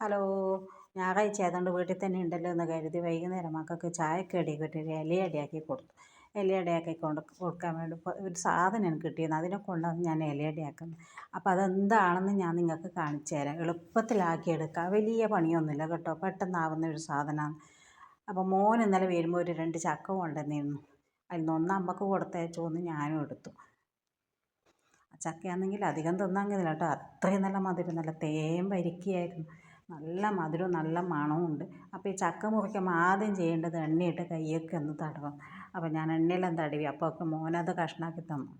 Hello ഞായറാഴ്ച ഏതാണ്ട് വീട്ടിൽ തന്നെ ഉണ്ടല്ലോ എന്ന് കരുതി വൈകുന്നേരം മക്കൾക്ക് ചായക്ക് ചായക്കടി കിട്ടിയൊരു ഇലയടയാക്കി കൊടുത്തു. ഇലയടയാക്കി കൊണ്ട് കൊടുക്കാൻ വേണ്ടി ഒരു സാധനം എനിക്ക് കിട്ടിയിരുന്നു അതിനെ കൊണ്ടാണ് ഞാൻ ഇലയടയാക്കുന്നത് അപ്പോൾ അതെന്താണെന്ന് ഞാൻ നിങ്ങൾക്ക് കാണിച്ചു തരാം. എളുപ്പത്തിലാക്കിയെടുക്കാം വലിയ പണിയൊന്നുമില്ല കേട്ടോ പെട്ടെന്നാവുന്ന ഒരു സാധനമാണ്. അപ്പോൾ മോൻ ഇന്നലെ വരുമ്പോൾ ഒരു രണ്ട് ചക്ക കൊണ്ടുവന്നിരുന്നു. അതിൽ നിന്ന് ഒന്ന് അമ്മയ്ക്ക് കൊടുത്തയച്ചു ഒന്ന് ഞാനും എടുത്തു. ചക്കയാണെങ്കിൽ അധികം തിന്നാൻ കേട്ടോ. അത്രയും നല്ല മധുരം നല്ല തേൻ വരിക്കയായിരുന്നു. നല്ല മധുരവും നല്ല മണവും ഉണ്ട്. അപ്പോൾ ഈ ചക്ക മുറിക്കുമ്പോൾ ആദ്യം ചെയ്യേണ്ടത് എണ്ണയിട്ട് കയ്യൊക്കെ ഒന്ന് തടവണം. അപ്പോൾ ഞാൻ എണ്ണയെല്ലാം തടവി. അപ്പോൾ ഒക്കെ മോനത് കഷ്ണമാക്കി തന്നു.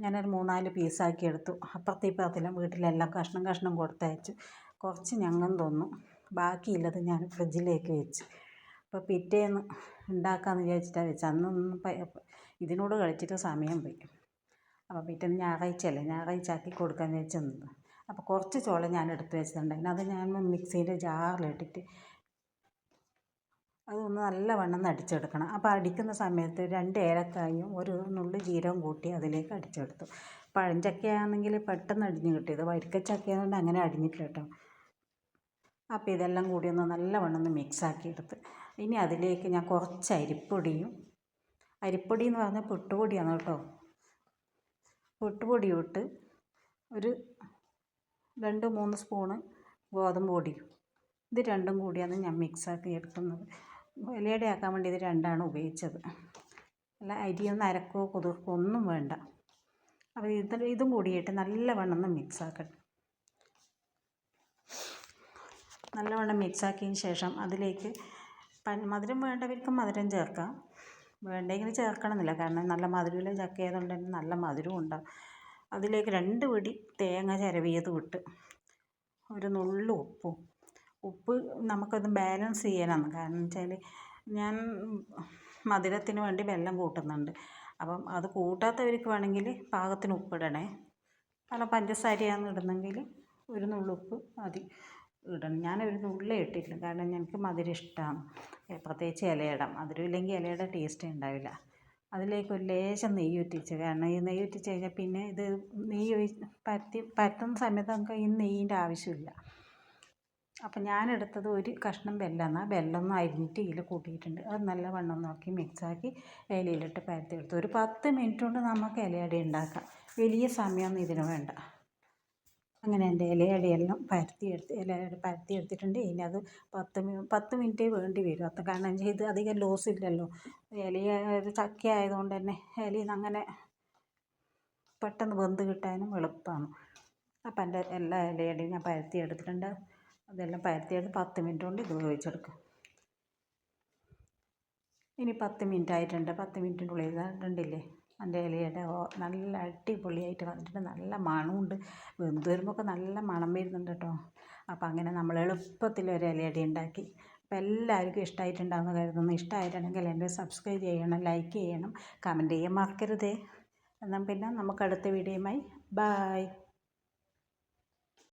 ഞാനൊരു മൂന്നാൽ പീസാക്കി എടുത്തു. അപ്പുറത്തെ ഇപ്പുറത്തെല്ലാം വീട്ടിലെല്ലാം കഷ്ണം കഷ്ണം കൊടുത്തയച്ചു. കുറച്ച് ഞങ്ങൾ തന്നു. ബാക്കിയുള്ളത് ഞാൻ ഫ്രിഡ്ജിലേക്ക് വെച്ച്. അപ്പോൾ പിറ്റേന്ന് ഉണ്ടാക്കാമെന്ന് വിചാരിച്ചിട്ടാണ് വെച്ചത്. അന്നൊന്നും ഇതിനോട് കളിച്ചിട്ട് സമയം പോയി. അപ്പോൾ പിറ്റേന്ന് ഞായറാഴ്ചയല്ലേ ഞായറാഴ്ച ആക്കി കൊടുക്കാമെന്ന് വെച്ചു അപ്പോൾ കുറച്ച് ചോളം ഞാൻ എടുത്ത് വെച്ചിട്ടുണ്ടായിരുന്നു. അത് ഞാൻ മിക്സീന്റെ ജാറിലിട്ടിട്ട് അതൊന്ന് നല്ലവണ്ണം അടിച്ചെടുക്കണം അപ്പോൾ അടിക്കുന്ന സമയത്ത് രണ്ട് ഏലക്കായും ഒരു നുള്ളി ജീരകം കൂട്ടി അതിലേക്ക് അടിച്ചെടുത്തു. പഴഞ്ചക്കയാണെങ്കിൽ പെട്ടെന്ന് അടിഞ്ഞ് കിട്ടിയത്. വരിക്കച്ചക്കയായതുകൊണ്ട് അങ്ങനെ അടിഞ്ഞിട്ടില്ല കേട്ടോ അപ്പോൾ ഇതെല്ലാം കൂടി ഒന്ന് നല്ലവണ്ണം ഒന്ന് മിക്സാക്കി എടുത്ത്. ഇനി അതിലേക്ക് ഞാൻ കുറച്ച് അരിപ്പൊടിയും അരിപ്പൊടി എന്ന് പറഞ്ഞാൽ പുട്ടുപൊടിയാണ് കേട്ടോ പുട്ടുപൊടി ഇട്ട് ഒരു രണ്ട് മൂന്ന് സ്പൂണ് ഗോതമ്പ് പൊടിയും ഇത് രണ്ടും കൂടിയാണ് ഞാൻ മിക്സാക്കി എടുക്കുന്നത്. ഇലയുടെ ആക്കാൻ വേണ്ടി ഇത് രണ്ടാണ് ഉപയോഗിച്ചത്. അല്ല അരിയൊന്നും അരക്കോ കുതിർക്കോ ഒന്നും വേണ്ട. അപ്പോൾ ഇത് ഇതും കൂടിയിട്ട് നല്ലവണ്ണം ഒന്ന് മിക്സ് ആക്കട്ടെ നല്ലവണ്ണം മിക്സാക്കിയതിന് ശേഷം അതിലേക്ക് മധുരം വേണ്ടവർക്ക് മധുരം ചേർക്കാം. വേണ്ടെങ്കിൽ ചേർക്കണമെന്നില്ല. കാരണം നല്ല മധുരമുള്ള ചക്കയായതുകൊണ്ട് തന്നെ നല്ല മധുരവും ഉണ്ടാവും. അതിലേക്ക് രണ്ട് പിടി തേങ്ങ ചിരവിയതും ഇട്ട് ഒരു നുള്ളു ഉപ്പും. ഉപ്പ് നമുക്കത് ബാലൻസ് ചെയ്യാനാണ്. കാരണം വെച്ചാൽ ഞാൻ മധുരത്തിന് വേണ്ടി വെല്ലം കൂട്ടുന്നുണ്ട്. അപ്പം അത് കൂട്ടാത്തവർക്ക് വേണമെങ്കിൽ പാകത്തിന് ഉപ്പിടണേ. അല്ല പഞ്ചസാരയാണ് ഇടുന്നെങ്കിൽ ഒരു നുള്ളുപ്പ് മതി ഇടണം. ഞാൻ ഒരു നുള്ളേ ഇട്ടിട്ടില്ല. കാരണം എനിക്ക് മധുരം ഇഷ്ടമാണ് പ്രത്യേകിച്ച് ഇലയിടാം മധുരം ഇല്ലെങ്കിൽ ഇലയുടെ ടേസ്റ്റേ ഉണ്ടാവില്ല. അതിലേക്ക് ഒരു ലേശം നെയ്യ് ഒറ്റിച്ച് കാരണം ഈ നെയ്യ് ഒറ്റിച്ച് കഴിഞ്ഞാൽ പിന്നെ ഇത് നെയ്യ് ഒഴിച്ച് പരത്തി പരത്തുന്ന സമയത്ത് നമുക്ക് ഈ നെയ്യിന്റെ ആവശ്യമില്ല. അപ്പം ഞാൻ എടുത്തത് ഒരു കഷ്ണം വെല്ലമാണ് വെല്ലം അരിഞ്ഞിട്ട് ഇതിൽ കൂട്ടിയിട്ടുണ്ട്. അത് നല്ല വണ്ണം നോക്കി മിക്സാക്കി ഇലയിലിട്ട് പരത്തിയെടുത്തു ഒരു പത്ത് മിനിറ്റ് കൊണ്ട് നമുക്ക് ഇലയടി ഉണ്ടാക്കാം. വലിയ സമയമൊന്നും ഇതിന് വേണ്ട. അങ്ങനെ എന്റെ ഇലയടയെല്ലാം പരത്തിയെടുത്ത് ഇലയട പരത്തിയെടുത്തിട്ടുണ്ട് ഇനി അത് പത്ത് പത്ത് മിനിറ്റേ വേണ്ടി വരും. അത് കാരണം ഇത് അധികം ലോസ് ഇല്ലല്ലോ. ഇല ചക്ക ആയതുകൊണ്ട് തന്നെ ഇലയിൽ നിന്ന് അങ്ങനെ പെട്ടെന്ന് വെന്ത് കിട്ടാനും എളുപ്പമാണ്. അപ്പം എന്റെ എല്ലാ ഇലയടയും ഞാൻ പരത്തിയെടുത്തിട്ടുണ്ട് അതെല്ലാം പരത്തിയെടുത്ത് പത്ത് മിനിറ്റ് കൊണ്ട് ഇത് വേവിച്ചെടുക്കും ഇനി പത്ത് മിനിറ്റ് ആയിട്ടുണ്ട്. പത്ത് മിനിറ്റിന്റെ ഉള്ളിൽ കണ്ടില്ലേ? എന്റെ ഇലയുടെ നല്ല അടിപൊളിയായിട്ട് വന്നിട്ടുണ്ട്. നല്ല മണമുണ്ട്. വെന്ത് വരുമ്പോഴൊക്കെ നല്ല മണം വരുന്നുണ്ട് കേട്ടോ. അപ്പോൾ അങ്ങനെ നമ്മൾ എളുപ്പത്തിൽ ഒരു ഇലയടി ഉണ്ടാക്കി. അപ്പോൾ എല്ലാവർക്കും ഇഷ്ടമായിട്ടുണ്ടാകുമെന്ന് കരുതുന്നു. ഇഷ്ടമായിട്ടുണ്ടെങ്കിൽ എന്റെ സബ്സ്ക്രൈബ് ചെയ്യണം ലൈക്ക് ചെയ്യണം കമന്റ് ചെയ്യാൻ മറക്കരുതേ. എന്നാൽ പിന്നെ നമുക്ക് അടുത്ത വീഡിയോയുമായി. ബായ്